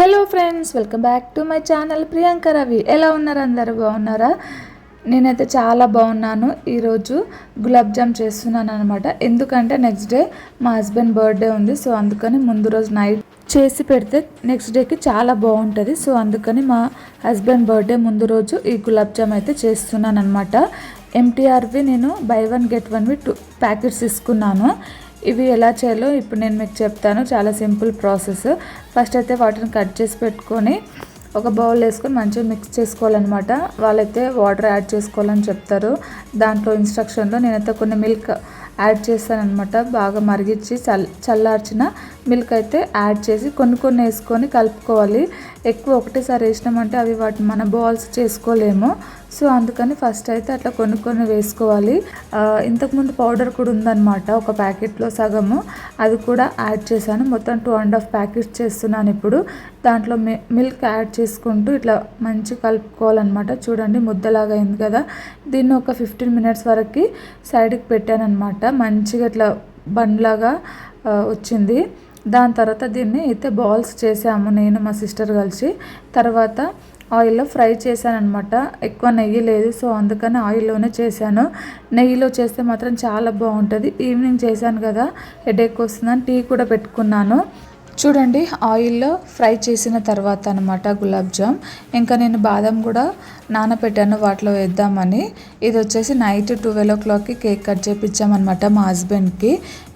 Hello friends welcome back to my channel Priyanka Ravi. ఎలా ఉన్నారు అందరు? బాగున్నారా? నేనైతే చాలా బాగున్నాను. ఈరోజు గులాబ్ జామ్ చేస్తున్నాను అనమాట ఎందుకంటే నెక్స్ట్ డే మా హస్బెండ్ బర్త్డే ఉంది సో అందుకని ముందు రోజు నైట్ చేసి పెడితే నెక్స్ట్ డేకి చాలా బాగుంటుంది. సో అందుకని మా హస్బెండ్ బర్త్డే ముందు రోజు ఈ గులాబ్ జామ్ అయితే చేస్తున్నాను అనమాట ఎంటీఆర్వి నేను బై వన్ గెట్ వన్వి టూ ప్యాకెట్స్ తీసుకున్నాను. ఇవి ఎలా చేయాలో ఇప్పుడు నేను మీకు చెప్తాను. చాలా సింపుల్ ప్రాసెస్. ఫస్ట్ అయితే వాటిని కట్ చేసి పెట్టుకొని ఒక బౌల్ వేసుకొని మంచిగా మిక్స్ చేసుకోవాలన్నమాట. వాళ్ళైతే వాటర్ యాడ్ చేసుకోవాలని చెప్తారు. దాంట్లో ఇన్స్ట్రక్షన్లో నేనైతే కొన్ని మిల్క్ యాడ్ చేస్తానమాట బాగా మరిగించి చల్ చల్లార్చిన మిల్క్ అయితే యాడ్ చేసి కొన్ని కొన్ని వేసుకొని కలుపుకోవాలి. ఎక్కువ ఒకటేసారి వేసినామంటే అవి వాటిని మన బాల్స్ చేసుకోలేము. సో అందుకని ఫస్ట్ అయితే అట్లా కొన్ని కొన్ని వేసుకోవాలి. ఇంతకుముందు పౌడర్ కూడా ఉందన్నమాట ఒక ప్యాకెట్లో సగము. అది కూడా యాడ్ చేశాను. మొత్తం టూ అండ్ హాఫ్ ప్యాకెట్స్ చేస్తున్నాను ఇప్పుడు. దాంట్లో మిల్క్ యాడ్ చేసుకుంటూ ఇట్లా మంచి కలుపుకోవాలన్నమాట. చూడండి ముద్దలాగా అయింది కదా. దీన్ని ఒక ఫిఫ్టీన్ మినిట్స్ వరకు సైడ్కి పెట్టాను అనమాట మంచిగా ఇట్లా బండ్లాగా వచ్చింది. దాని తర్వాత దీన్ని అయితే బాల్స్ చేసాము నేను మా సిస్టర్ కలిసి. తర్వాత ఆయిల్లో ఫ్రై చేశానమాట ఎక్కువ నెయ్యి లేదు సో అందుకని ఆయిల్లోనే చేశాను. నెయ్యిలో చేస్తే మాత్రం చాలా బాగుంటుంది. ఈవినింగ్ చేశాను కదా హెడేక్ వస్తుందని టీ కూడా పెట్టుకున్నాను. చూడండి ఆయిల్లో ఫ్రై చేసిన తర్వాత అనమాట గులాబ్ జామ్. ఇంకా నేను బాదం కూడా నానబెట్టాను వాటిలో వేద్దామని. ఇది వచ్చేసి నైట్ ట్వెల్వ్ ఓ క్లాక్కి కేక్ కట్ చేయించామన్నమాట మా హస్బెండ్కి.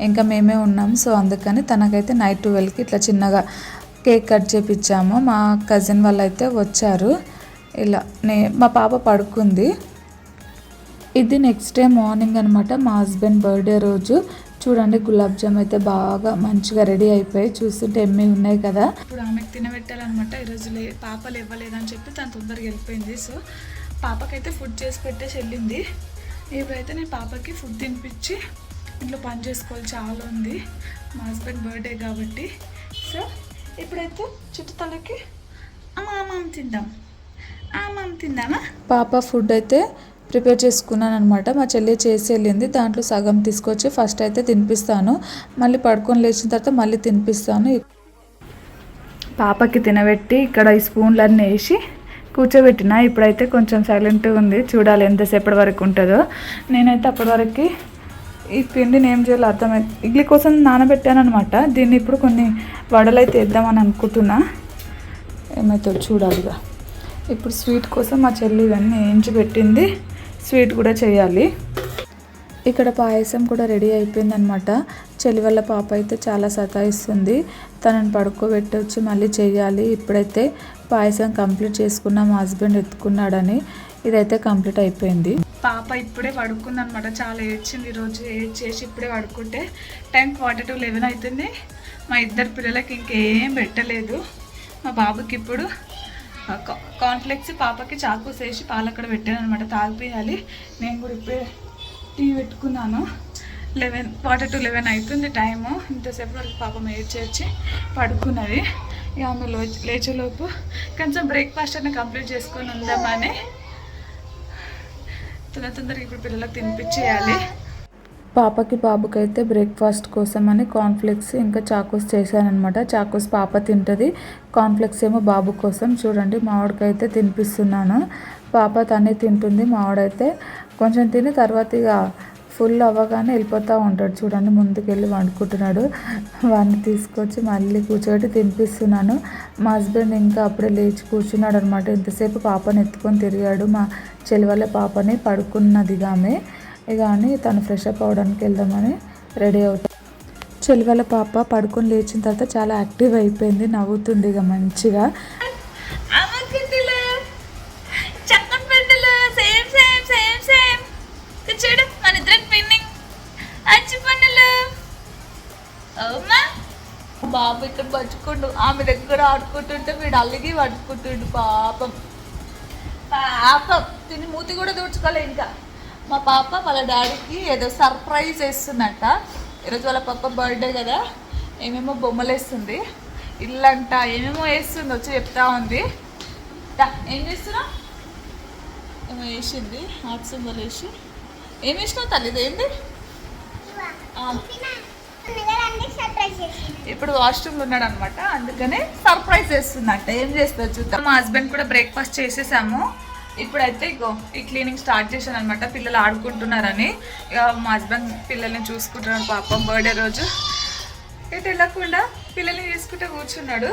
ఇంకా మేమే ఉన్నాం సో అందుకని తనకైతే నైట్ ట్వెల్వ్కి ఇట్లా చిన్నగా కేక్ కట్ చేయించాము మా కజిన్ వాళ్ళు అయితే వచ్చారు. ఇలా నే మా పాప పడుకుంది. ఇది నెక్స్ట్ డే మార్నింగ్ అనమాట మా హస్బెండ్ బర్త్డే రోజు. చూడండి గులాబ్ జామ్ అయితే బాగా మంచిగా రెడీ అయిపోయి చూస్తుంటే ఎమ్మె ఉన్నాయి కదా. ఇప్పుడు ఆమెకు తినబెట్టాలన్నమాట. ఈరోజు లే పాపలు ఇవ్వలేదని చెప్పి తను తొందరగా వెళ్ళిపోయింది. సో పాపకైతే ఫుడ్ చేసి పెట్టేసి వెళ్ళింది. ఇప్పుడైతే నేను పాపకి ఫుడ్ తినిపించి ఇంట్లో పని చేసుకోవాలి. చాలా ఉంది. మా హస్బెండ్ బర్త్డే కాబట్టి. సో ఇప్పుడైతే చుట్టుతలకి అమ్మ అమ్మ తిందాం. అమ్మ తిందామా? పాప ఫుడ్ అయితే ప్రిపేర్ చేసుకున్నాను అనమాట మా చెల్లి చేసి వెళ్ళింది. దాంట్లో సగం తీసుకొచ్చి ఫస్ట్ అయితే తినిపిస్తాను. మళ్ళీ పడుకొని లేచిన తర్వాత మళ్ళీ తినిపిస్తాను. పాపకి తినబెట్టి ఇక్కడ ఈ స్పూన్లన్నీ వేసి కూర్చోబెట్టిన. ఇప్పుడైతే కొంచెం సైలెంట్గా ఉంది. చూడాలి ఎంతసేపటి వరకు ఉంటుందో. నేనైతే అప్పటి వరకు ఈ పిండిని ఏం చేయాలో అర్థమైంది. ఇడ్లీ కోసం నానబెట్టాను అనమాట దీన్ని ఇప్పుడు కొన్ని వడలైతే వేద్దామని అనుకుంటున్నా. ఏమైతే చూడాలిగా. ఇప్పుడు స్వీట్ కోసం మా చెల్లి ఇవన్నీ వేయించి పెట్టింది. స్వీట్ కూడా చేయాలి. ఇక్కడ పాయసం కూడా రెడీ అయిపోయిందనమాట. చెల్లి వల్ల పాప అయితే చాలా సతాయిస్తుంది. తనని పడుకోబెట్టి వచ్చి మళ్ళీ చేయాలి. ఇప్పుడైతే పాయసం కంప్లీట్ చేసుకున్న. మా హస్బెండ్ ఎత్తుకున్నాడని ఇదైతే కంప్లీట్ అయిపోయింది. పాప ఇప్పుడే పడుకుంది అనమాట చాలా ఏడ్చింది ఈరోజు. ఏడ్ చేసి ఇప్పుడే పడుకుంటే టైం క్వార్టర్ టు లెవెన్ అవుతుంది. మా ఇద్దరు పిల్లలకి ఇంకేం పెట్టలేదు. మా బాబుకి ఇప్పుడు కాన్ఫ్లెక్స్ పాపకి చాకు వేసి పాలు అక్కడ పెట్టాను అనమాట తాగిపోయాలి. నేను కూడా ఇప్పుడే టీ పెట్టుకున్నాను. లెవెన్ క్వార్టర్ టు లెవెన్ అవుతుంది టైము. ఇంతసేపు వరకు పాపం ఏడ్చేర్చి పడుకున్నది. ఇక ఆమె లో లేచేలోపు కొంచెం బ్రేక్ఫాస్ట్ అయినా కంప్లీట్ చేసుకొని ఉందామని తొందర తొందరగా ఇప్పుడు పిల్లలకు తినిపించేయాలి. పాపకి బాబుకైతే బ్రేక్ఫాస్ట్ కోసం అని కాన్ఫ్లెక్స్ ఇంకా చాకోస్ చేశానమాట చాకోస్ పాప తింటుంది. కాన్ఫ్లెక్స్ ఏమో బాబు కోసం. చూడండి మామిడికైతే తినిపిస్తున్నాను. పాప తనే తింటుంది. మామిడైతే కొంచెం తిని తర్వాత ఇక ఫుల్ అవ్వగానే వెళ్ళిపోతూ ఉంటాడు. చూడండి ముందుకెళ్ళి వండుకుంటున్నాడు. వాడిని తీసుకొచ్చి మళ్ళీ కూర్చోబెట్టి తినిపిస్తున్నాను. మా హస్బెండ్ ఇంకా అప్పుడే లేచి కూర్చున్నాడు అనమాట ఇంతసేపు పాపని ఎత్తుకొని తిరిగాడు. మా చెలివల్ల పాపని పడుకున్నది ఇక అని తను ఫ్రెష్ అప్ అవడానికి వెళ్దామని రెడీ అవుతాం. చెలివల పాప పడుకొని లేచిన తర్వాత చాలా యాక్టివ్ అయిపోయింది నవ్వుతుంది ఇక మంచిగా. సేమ్ బాబు ఇక్కడ పట్టుకుండు ఆమె దగ్గర ఆడుకుంటుంటే వీడు అల్లిగి పట్టుకుంటుండు పాపం. పాపం. తిని మూతి కూడా దూడ్చుకోలే ఇంకా. మా పాప వాళ్ళ డాడీకి ఏదో సర్ప్రైజ్ వేస్తుందంట. ఈరోజు వాళ్ళ పాప బర్త్డే కదా ఏమేమో బొమ్మలు వేస్తుంది. ఇల్లంట ఏమేమో వేస్తుంది వచ్చి చెప్తా ఉంది. ఏం చేస్తున్నా ఏమో వేసింది హార్ట్ సింబల్ వేసి. ఏం వేసినావు తల్లి ఏంది? ఇప్పుడు వాష్రూమ్లో ఉన్నాడు అనమాట అందుకనే సర్ప్రైజ్ చేస్తుందంట ఏం చేస్తా చూద్దాం. మా హస్బెండ్ కూడా బ్రేక్ఫాస్ట్ చేసేసాము. ఇప్పుడైతే ఇగో ఈ క్లీనింగ్ స్టార్ట్ చేశాను అనమాట పిల్లలు ఆడుకుంటున్నారని. ఇక మా హస్బెండ్ పిల్లల్ని చూసుకుంటున్నాడు పాపం బర్త్డే రోజు. అయితే వెళ్ళకుండా పిల్లల్ని తీసుకుంటే కూర్చున్నాడు.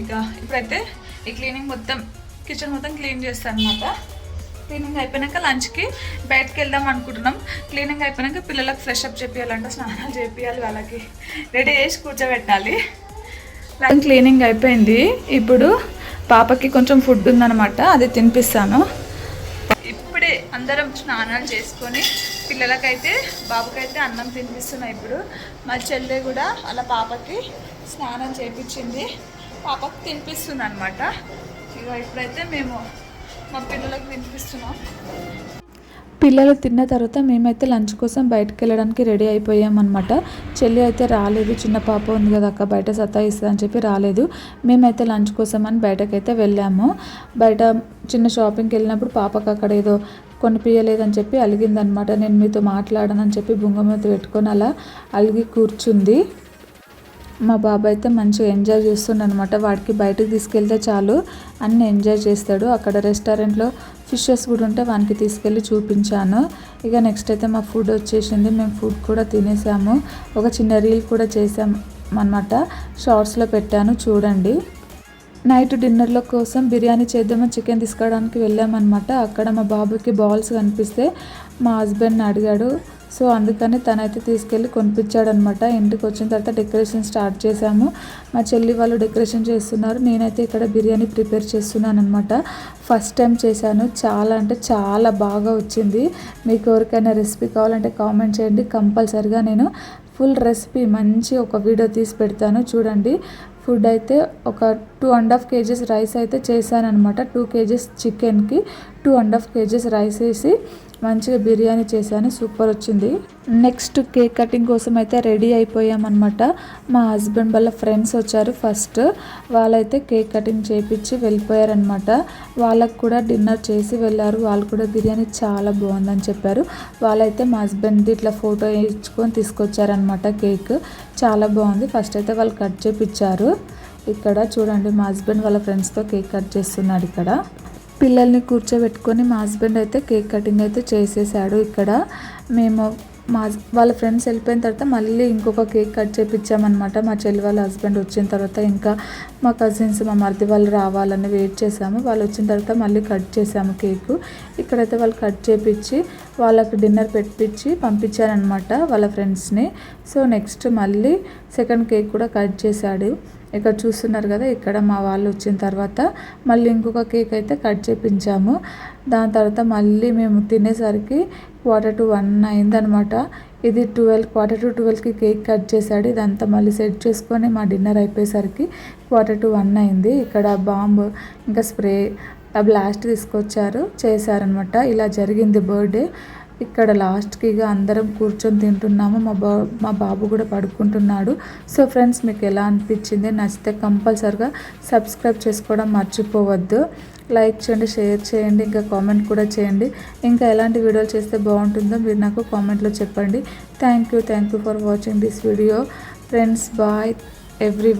ఇక ఇప్పుడైతే ఈ క్లీనింగ్ మొత్తం కిచెన్ మొత్తం క్లీన్ చేస్తాను అనమాట క్లీనింగ్ అయిపోయినాక లంచ్కి బయటకు వెళ్దాం అనుకుంటున్నాం. క్లీనింగ్ అయిపోయినాక పిల్లలకు ఫ్రెష్ అప్ చేపియాలంటే స్నానాలు చేపియాలి వాళ్ళకి. రెడీ చేసి కూర్చోబెట్టాలి. క్లీనింగ్ అయిపోయింది. ఇప్పుడు పాపకి కొంచెం ఫుడ్ ఉందన్నమాట అది తినిపిస్తాను. ఇప్పుడే అందరం స్నానాలు చేసుకొని పిల్లలకైతే బాబుకైతే అన్నం తినిపిస్తున్నా ఇప్పుడు. మా చెల్లె కూడా వాళ్ళ పాపకి స్నానం చేపించింది. పాపకు తినిపిస్తుంది అనమాట ఇక ఇప్పుడైతే మేము మా పిల్లలకు తినిపిస్తున్నాం. పిల్లలు తిన్న తర్వాత మేమైతే లంచ్ కోసం బయటకు వెళ్ళడానికి రెడీ అయిపోయామన్నమాట. చెల్లి అయితే రాలేదు చిన్న పాప ఉంది కదా అక్క బయట సతాయిస్తుంది అని చెప్పి రాలేదు. మేమైతే లంచ్ కోసం అని బయటకైతే వెళ్ళాము. బయట చిన్న షాపింగ్కి వెళ్ళినప్పుడు పాపకు అక్కడ ఏదో కొనిపించలేదని చెప్పి అలిగిందనమాట నేను మీతో మాట్లాడనని చెప్పి బుంగమూత పెట్టుకొని అలా అలిగి కూర్చుంది. మా బాబు అయితే మంచిగా ఎంజాయ్ చేస్తుండ అనమాట వాడికి బయటకు తీసుకెళ్తే చాలు. అన్ని ఎంజాయ్ చేస్తాడు. అక్కడ రెస్టారెంట్లో ఫిషెస్ కూడా ఉంటే వానికి తీసుకెళ్ళి చూపించాను. ఇక నెక్స్ట్ అయితే మా ఫుడ్ వచ్చేసింది. మేము ఫుడ్ కూడా తినేసాము. ఒక చిన్న రీల్ కూడా చేసాం అనమాట షార్ట్స్లో పెట్టాను. చూడండి. నైట్ డిన్నర్లో కోసం బిర్యానీ చేద్దామని చికెన్ తీసుకోవడానికి వెళ్ళామన్నమాట. అక్కడ మా బాబుకి బాల్స్ కనిపిస్తే మా హస్బెండ్ని అడిగాడు. సో అందుకని తనైతే తీసుకెళ్ళి కొనిపించాడనమాట. ఇంటికి వచ్చిన తర్వాత డెకరేషన్ స్టార్ట్ చేశాము. మా చెల్లి వాళ్ళు డెకరేషన్ చేస్తున్నారు. నేనైతే ఇక్కడ బిర్యానీ ప్రిపేర్ చేస్తున్నాను అనమాట ఫస్ట్ టైం చేశాను. చాలా అంటే చాలా బాగా వచ్చింది. మీకు ఎవరికైనా రెసిపీ కావాలంటే కామెంట్ చేయండి. కంపల్సరిగా నేను ఫుల్ రెసిపీ మంచి ఒక వీడియో తీసి పెడతాను. చూడండి. ఫుడ్ అయితే ఒక two and half kgs rice అయితే చేశాను అనమాట టూ కేజెస్ చికెన్కి two and half kgs rice వేసి మంచిగా బిర్యానీ చేశాను సూపర్ వచ్చింది. నెక్స్ట్ కేక్ కటింగ్ కోసం అయితే రెడీ అయిపోయామన్నమాట. మా హస్బెండ్ వాళ్ళ ఫ్రెండ్స్ వచ్చారు ఫస్ట్ వాళ్ళైతే కేక్ కటింగ్ చేపించి వెళ్ళిపోయారనమాట వాళ్ళకు కూడా డిన్నర్ చేసి వెళ్ళారు. వాళ్ళు కూడా బిర్యానీ చాలా బాగుందని చెప్పారు. వాళ్ళైతే మా హస్బెండ్ది ఇట్లా ఫోటో ఇచ్చుకొని తీసుకొచ్చారనమాట కేక్ చాలా బాగుంది. ఫస్ట్ అయితే వాళ్ళు కట్ చేపించారు ఇక్కడ చూడండి మా హస్బెండ్ వాళ్ళ ఫ్రెండ్స్తో కేక్ కట్ చేస్తున్నాడు ఇక్కడ. పిల్లల్ని కూర్చోబెట్టుకొని మా హస్బెండ్ అయితే కేక్ కటింగ్ అయితే చేసేసాడు ఇక్కడ. మేము మా వాళ్ళ ఫ్రెండ్స్ వెళ్ళిపోయిన తర్వాత మళ్ళీ ఇంకొక కేక్ కట్ చేయించామన్నమాట మా చెల్లి వాళ్ళ హస్బెండ్ వచ్చిన తర్వాత ఇంకా మా కజిన్స్ మా మరిది వాళ్ళు రావాలని వెయిట్ చేసాము. వాళ్ళు వచ్చిన తర్వాత మళ్ళీ కట్ చేసాము కేకు. ఇక్కడైతే వాళ్ళు కట్ చేపించి వాళ్ళకి డిన్నర్ పెట్టించి పంపించారనమాట వాళ్ళ ఫ్రెండ్స్ని సో నెక్స్ట్ మళ్ళీ సెకండ్ కేక్ కూడా కట్ చేశాడు. ఇక్కడ చూస్తున్నారు కదా ఇక్కడ మా వాళ్ళు వచ్చిన తర్వాత మళ్ళీ ఇంకొక కేక్ అయితే కట్ చేపించాము. దాని తర్వాత మళ్ళీ మేము తినేసరికి క్వార్టర్ టు వన్ అయిందనమాట ఇది ట్వెల్వ్ క్వార్టర్ టు ట్వెల్వ్కి కేక్ కట్ చేశాడు. ఇదంతా మళ్ళీ సెట్ చేసుకొని మా డిన్నర్ అయిపోయేసరికి క్వార్టర్ టు వన్ అయింది. ఇక్కడ బాంబు ఇంకా స్ప్రే ఆ బ్లాస్ట్ తీసుకొచ్చారు చేశారనమాట ఇలా జరిగింది బర్త్డే ఇక్కడ లాస్ట్కి ఇక అందరం కూర్చొని తింటున్నాము. మా బా మా బాబు కూడా పడుకుంటున్నాడు. సో ఫ్రెండ్స్ మీకు ఎలా అనిపించింది? నచ్చితే కంపల్సరిగా సబ్స్క్రైబ్ చేసుకోవడం మర్చిపోవద్దు. లైక్ చేయండి షేర్ చేయండి ఇంకా కామెంట్ కూడా చేయండి. ఇంకా ఎలాంటి వీడియోలు చేస్తే బాగుంటుందో మీరు నాకు కామెంట్లో చెప్పండి. Thank you thank you for watching this video friends bye every